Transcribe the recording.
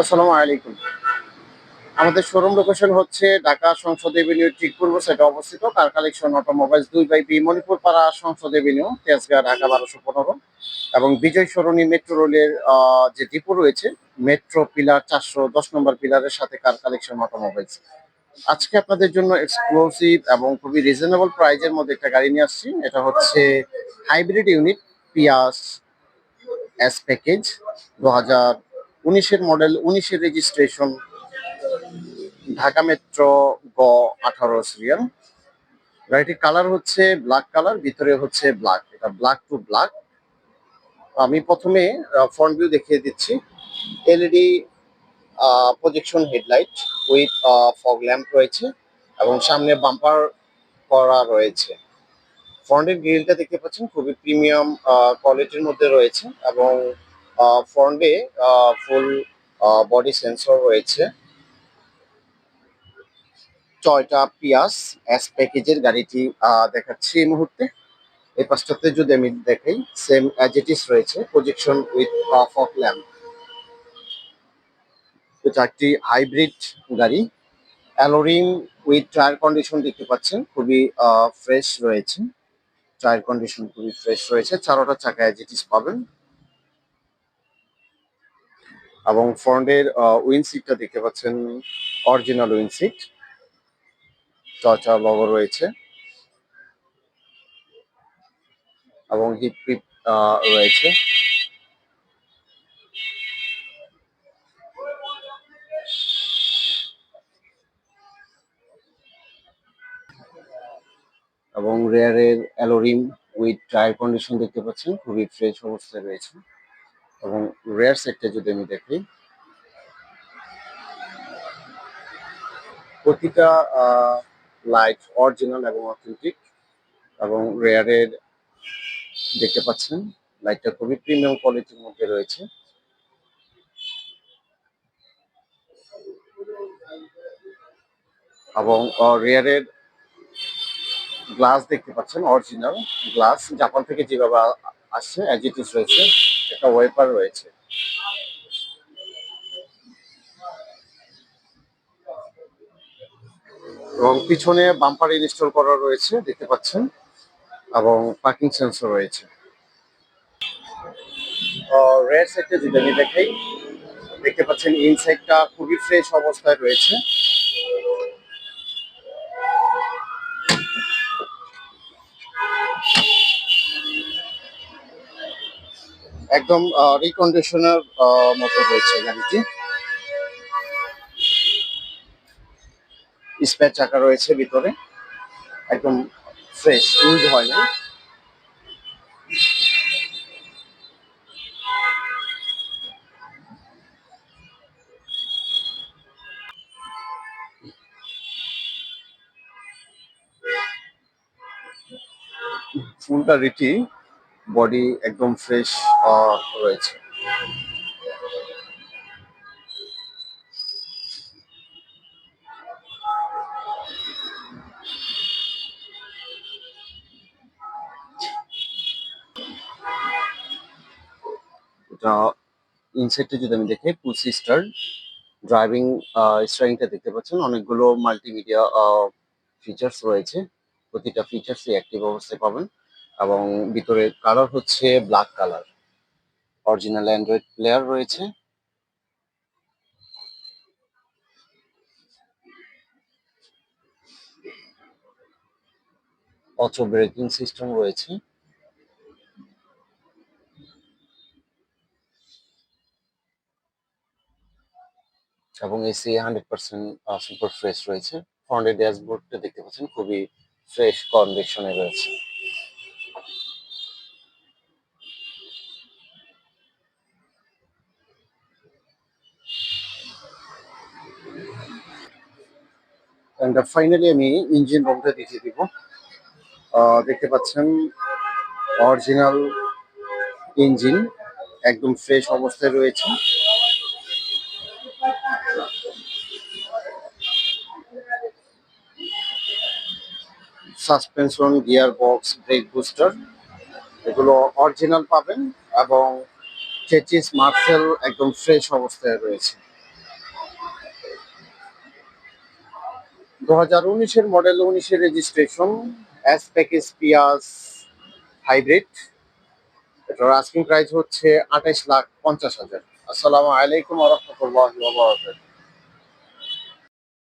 আসসালামু আলাইকুম। আমাদের শোরুম লোকেশন হচ্ছে ঢাকা সংসদ এভিনিউ ঠিক পূর্ব সাইডে অবস্থিত কার কালেকশন অটোমোবাইলস দুই বাই বি মণিপুর পাড়া সংসদ এভিনিউ তেজগাঁ ঢাকা বারোশো পনেরো এবং বিজয় সরণি মেট্রো রেলের যে ডিপো রয়েছে মেট্রো পিলার চারশো দশ নম্বর পিলারের সাথে কার কালেকশন অটোমোবাইলস আজকে আপনাদের জন্য এক্সক্লুসিভ এবং খুবই রিজনেবল প্রাইজের মধ্যে একটা গাড়ি নিয়ে আসছি। এটা হচ্ছে hybrid unit Prius S package দু হাজার উনিশের মডেল উনিশের রেজিস্ট্রেশন ঢাকা মেট্রো গ আঠারো সিরিয়াল গাড়িটির কালার হচ্ছে ব্ল্যাক কালার ভিতরে হচ্ছে ব্ল্যাক এটা ব্ল্যাক টু ব্ল্যাক আমি প্রথমে ফ্রন্ট ভিউ দেখিয়ে দিচ্ছি। LED projection headlight with fog lamp রয়েছে এবং সামনে বাম্পার করা রয়েছে। ফ্রন্টের গ্রিলটা দেখতে পাচ্ছেন, খুবই প্রিমিয়াম কোয়ালিটির মধ্যে রয়েছে এবং ফ্রন্টে ফুল বডি সেন্সর রয়েছে। টয়টা পিয়াস এস প্যাকেজের গাড়িটি দেখাচ্ছি এই মুহূর্তে। এই পাশটাতে যদি আমি দেখাই, সেম অ্যাজ ইট ইস রয়েছে প্রজেকশন উইথ ফক ল্যাম্প এটা একটি হাইব্রিড গাড়ি অ্যালোরিং উইথ টায়ার কন্ডিশন দেখতে পাচ্ছেন, খুবই ফ্রেশ রয়েছে। টায়ার কন্ডিশন খুবই ফ্রেশ রয়েছে। চারোটা চাকায় অ্যাজ ইট ইস পাবেন এবং ফ্রন্টের উইন সিটটা দেখতে পাচ্ছেন অরিজিনাল উইন সিট লোগো রয়েছে। এবং হিট পিপ রয়েছে। এবং রেয়ারের alloy rim with tyre condition দেখতে পাচ্ছেন, খুবই ফ্রেশ অবস্থায় রয়েছে। এবং রেয়ার সেটটা যদি আমি দেখি, প্রতিটা লাইট অরিজিনাল এবং অথেন্টিক এবং রেয়ারের দেখতে পাচ্ছেন, লাইটটা খুবই প্রিমিয়াম কোয়ালিটির মধ্যে রয়েছে। এবং রেয়ারের গ্লাস দেখতে পাচ্ছেন অরিজিনাল গ্লাস জাপান থেকে যেভাবে আসছে অ্যাজ ইট ইস রয়েছে, একটা ওয়েপার রয়েছে। এবং পিছনে বাম্পার ইনস্টল করা রয়েছে, দেখতে পাচ্ছেন, এবং পার্কিং সেন্সর রয়েছে। রেড সাইডটা যদি আমি দেখাই, দেখতে পাচ্ছেন ইনসাইডটা খুবই ফ্রেশ অবস্থায় রয়েছে। একদম রিকন্ডিশনার মতো রয়েছে গাড়িটি। স্পেয়ার চাকা রয়েছে ভিতরে। একদম ফ্রেশ ইউজ হয় না। ফুলটা রিটি। বডি একদম ফ্রেশ রয়েছে। এটা ইনসাইডটা যদি আমি দেখি পুল সিস্টার ড্রাইভিং স্টারিংটা দেখতে পাচ্ছেন। অনেকগুলো মাল্টিমিডিয়া ফিচার্স রয়েছে। প্রতিটা ফিচার্সই অ্যাক্টিভ অবস্থায় পাবেন। এবং ভিতরে কালার হচ্ছে black colour original android player রয়েছে। অটো ব্রেকিং সিস্টেম রয়েছে। এবং AC hundred percent super fresh রয়েছে। ফ্রন্টের ড্যাশবোর্ডটা দেখতে পাচ্ছেন, খুবই ফ্রেশ কন্ডিশনে রয়েছে। অ্যান্ড ফাইনালি আমি ইঞ্জিন রুমটা দেখিয়ে দিব। দেখতে পাচ্ছেন অরিজিনাল ইঞ্জিন একদম ফ্রেশ অবস্থায় রয়েছে। Suspension gear box brake booster এগুলো অরিজিনাল পাবেন এবং চেচিস মার্সেল একদম ফ্রেশ অবস্থায় রয়েছে। দু হাজার উনিশের মডেল উনিশের registration S package Prius hybrid এটার আস্কিং প্রাইস হচ্ছে আঠাইশ লাখ পঞ্চাশ হাজার। আসসালামু আলাইকুম রহমতুল্লাহ